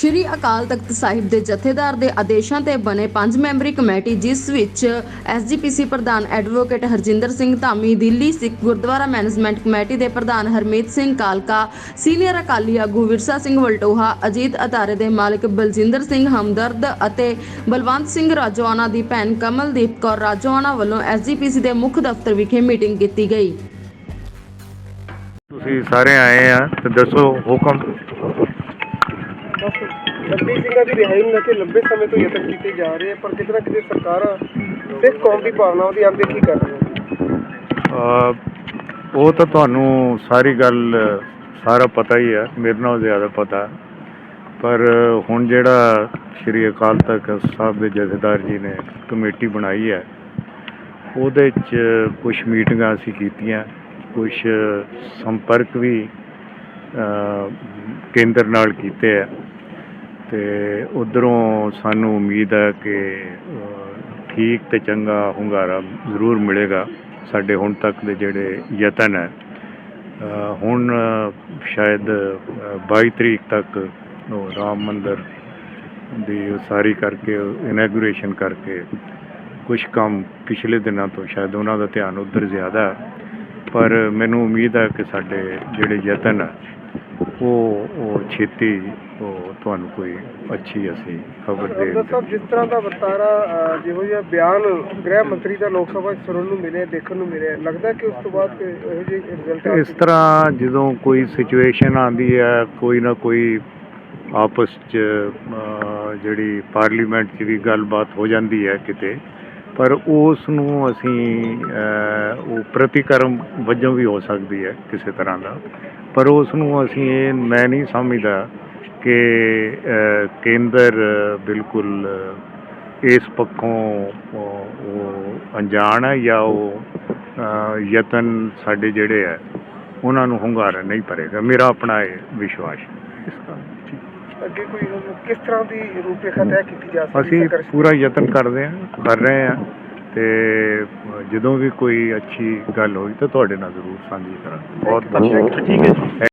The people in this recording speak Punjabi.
ਸ਼੍ਰੀ ਅਕਾਲ ਤਖਤ ਸਾਹਿਬ ਦੇ ਜਥੇਦਾਰ ਦੇ ਆਦੇਸ਼ਾਂ ਤੇ ਬਣੇ ਪੰਜ ਮੈਂਬਰੀ ਕਮੇਟੀ, ਜਿਸ ਵਿੱਚ ਐਸਜੀਪੀਸੀ ਪ੍ਰਧਾਨ advocate Harjinder Singh Dhami, Delhi Sikh Gurdwara management committee ਦੇ ਪ੍ਰਧਾਨ ਹਰਮੀਤ ਸਿੰਘ ਕਾਲਕਾ, ਸੀਨੀਅਰ ਅਕਾਲੀ ਆਗੂ ਵਿਰਸਾ ਸਿੰਘ ਵਲਟੋਹਾ, ਅਜੀਤ ਅਤਾਰੇ ਦੇ ਮਾਲਕ ਬਲਜਿੰਦਰ ਸਿੰਘ ਹਮਦਰਦ ਅਤੇ ਬਲਵੰਤ ਸਿੰਘ ਰਾਜੋਆਣਾ ਦੀ ਭੈਣ ਕਮਲਦੀਪ ਕੌਰ ਰਾਜੋਆਣਾ ਵੱਲੋਂ ਐਸਜੀਪੀਸੀ ਦੇ ਮੁੱਖ ਦਫ਼ਤਰ ਵਿਖੇ ਮੀਟਿੰਗ ਕੀਤੀ ਗਈ। ਤੁਸੀਂ ਸਾਰੇ ਆਏ ਆ ਤੇ ਦੱਸੋ ਹੁਕਮ ਬਸ ਸਿੰਘਾਂ ਦੀ ਰਿਹਾਈ ਨੂੰ ਲੈ ਕੇ ਲੰਬੇ ਸਮੇਂ ਤੋਂ ਯਤਨ ਕੀਤੇ ਜਾ ਰਹੇ ਆ ਪਰ ਕਿਤੇ ਨਾ ਕਿਤੇ ਸਰਕਾਰਾਂ ਸਿੱਖ ਕੌਮ ਦੀ ਭਾਵਨਾਵਾਂ ਦੀ ਅਣਦੇਖੀ ਕਰ ਰਹੀਆਂ ਅਹ ਉਹ ਤਾਂ ਤੁਹਾਨੂੰ ਸਾਰੀ ਗੱਲ ਸਾਰਾ ਪਤਾ ਹੀ ਹੈ ਮੇਰੇ ਨਾਲੋਂ ਜ਼ਿਆਦਾ ਪਤਾ ਪਰ ਹੁਣ ਜਿਹੜਾ ਸ਼੍ਰੀ ਅਕਾਲ ਤਖਤ ਸਾਹਿਬ ਦੇ ਜਥੇਦਾਰ ਜੀ ਨੇ ਕਮੇਟੀ ਬਣਾਈ ਹੈ ਉਹਦੇ 'ਚ ਕੁਝ ਮੀਟਿੰਗਾਂ ਅਸੀਂ ਕੀਤੀਆਂ ਕੁਝ ਸੰਪਰਕ ਵੀ ਅਹ, ਕੇਂਦਰ ਨਾਲ ਕੀਤੇ ਆ ਤੇ ਉਧਰੋਂ ਸਾਨੂੰ ਉਮੀਦ ਹੈ ਕਿ ਠੀਕ ਤੇ ਚੰਗਾ ਹੁੰਗਾਰਾ ਜ਼ਰੂਰ ਮਿਲੇਗਾ ਸਾਡੇ ਹੁਣ ਤੱਕ ਦੇ ਜਿਹੜੇ ਯਤਨ ਹੈ। ਹੁਣ ਸ਼ਾਇਦ ਅਹ, 22 ਤਰੀਕ ਤੱਕ ਉਹ ਰਾਮ ਮੰਦਰ ਦੀ ਉਸਾਰੀ ਕਰਕੇ ਇਨੈਗੂਰੇਸ਼ਨ ਕਰਕੇ ਕੁਝ ਕੰਮ ਪਿਛਲੇ ਦਿਨਾਂ ਤੋਂ ਸ਼ਾਇਦ ਉਹਨਾਂ ਦਾ ਧਿਆਨ ਉਧਰ ਜ਼ਿਆਦਾ ਪਰ ਮੈਨੂੰ ਉਮੀਦ ਹੈ ਕਿ ਸਾਡੇ ਜਿਹੜੇ ਯਤਨ ਆ ਉਹ ਉਹ ਛੇਤੀ ਉਹ ਤੁਹਾਨੂੰ ਕੋਈ ਅੱਛੀ ਅਸੀਂ ਖਬਰ ਦੇ ਡਾਕਟਰ ਸਾਹਿਬ ਜਿਸ ਤਰ੍ਹਾਂ ਦਾ ਵਰਤਾਰਾ ਜਿਹੋ ਜਿਹਾ ਬਿਆਨ ਗ੍ਰਹਿ ਮੰਤਰੀ ਦਾ ਲੋਕ ਸਭਾ 'ਚ ਸੁਣਨ ਨੂੰ ਮਿਲਿਆ ਦੇਖਣ ਨੂੰ ਮਿਲਿਆ ਲੱਗਦਾ ਕਿ ਉਸ ਤੋਂ ਬਾਅਦ ਕੋਈ ਇਹੋ ਜਿਹੇ ਰਿਜ਼ਲਟ ਇਸ ਤਰ੍ਹਾਂ ਜਦੋਂ ਕੋਈ ਸਿਚੁਏਸ਼ਨ ਆਂਦੀ ਹੈ ਕੋਈ ਨਾ ਕੋਈ ਆਪਸ 'ਚ ਅਹ, ਜਿਹੜੀ ਪਾਰਲੀਮੈਂਟ 'ਚ ਵੀ ਗੱਲਬਾਤ ਹੋ ਜਾਂਦੀ ਹੈ ਕਿਤੇ ਪਰ ਉਸ ਨੂੰ ਅਸੀਂ ਅਹ, ਉਹ ਪ੍ਰਤੀਕਰਮ ਵਜੋਂ ਵੀ ਹੋ ਸਕਦੀ ਹੈ ਕਿਸੇ ਤਰ੍ਹਾਂ ਦਾ ਪਰ ਉਸ ਨੂੰ ਅਸੀਂ ਇਹ ਮੈਂ ਨਹੀਂ ਸਮਝਦਾ ਕਿ ਕੇਂਦਰ ਬਿਲਕੁਲ ਇਸ ਪੱਖੋਂ ਉਹ ਅਣਜਾਣ ਹੈ ਜਾਂ ਉਹ ਯਤਨ ਸਾਡੇ ਜਿਹੜੇ ਹੈ ਉਹਨਾਂ ਨੂੰ ਹੁੰਗਾਰਾ ਨਹੀਂ ਭਰੇਗਾ। ਮੇਰਾ ਆਪਣਾ ਇਹ ਵਿਸ਼ਵਾਸ ਹੈ। ਇਸ ਦਾ ਅੱਗੇ ਕੋਈ ਹੁਣ ਕਿਸ ਤਰ੍ਹਾਂ ਦੀ ਰੂਪਰੇਖਾ ਤੈਅ ਕੀਤੀ ਜਾ ਸਕਦੀ ਅਸੀਂ ਪੂਰਾ ਯਤਨ ਕਰਦੇ ਹਾਂ ਕਰ ਰਹੇ ਹਾਂ ਤੇ ਜਦੋਂ ਵੀ ਕੋਈ ਅੱਛੀ ਗੱਲ ਹੋਈ ਤਾਂ ਤੁਹਾਡੇ ਨਾਲ ਜ਼ਰੂਰ ਸਾਂਝੀ ਕਰਾਂਗੇ। ਬਹੁਤ ਬਹੁਤ ਠੀਕ ਹੈ ਜੀ।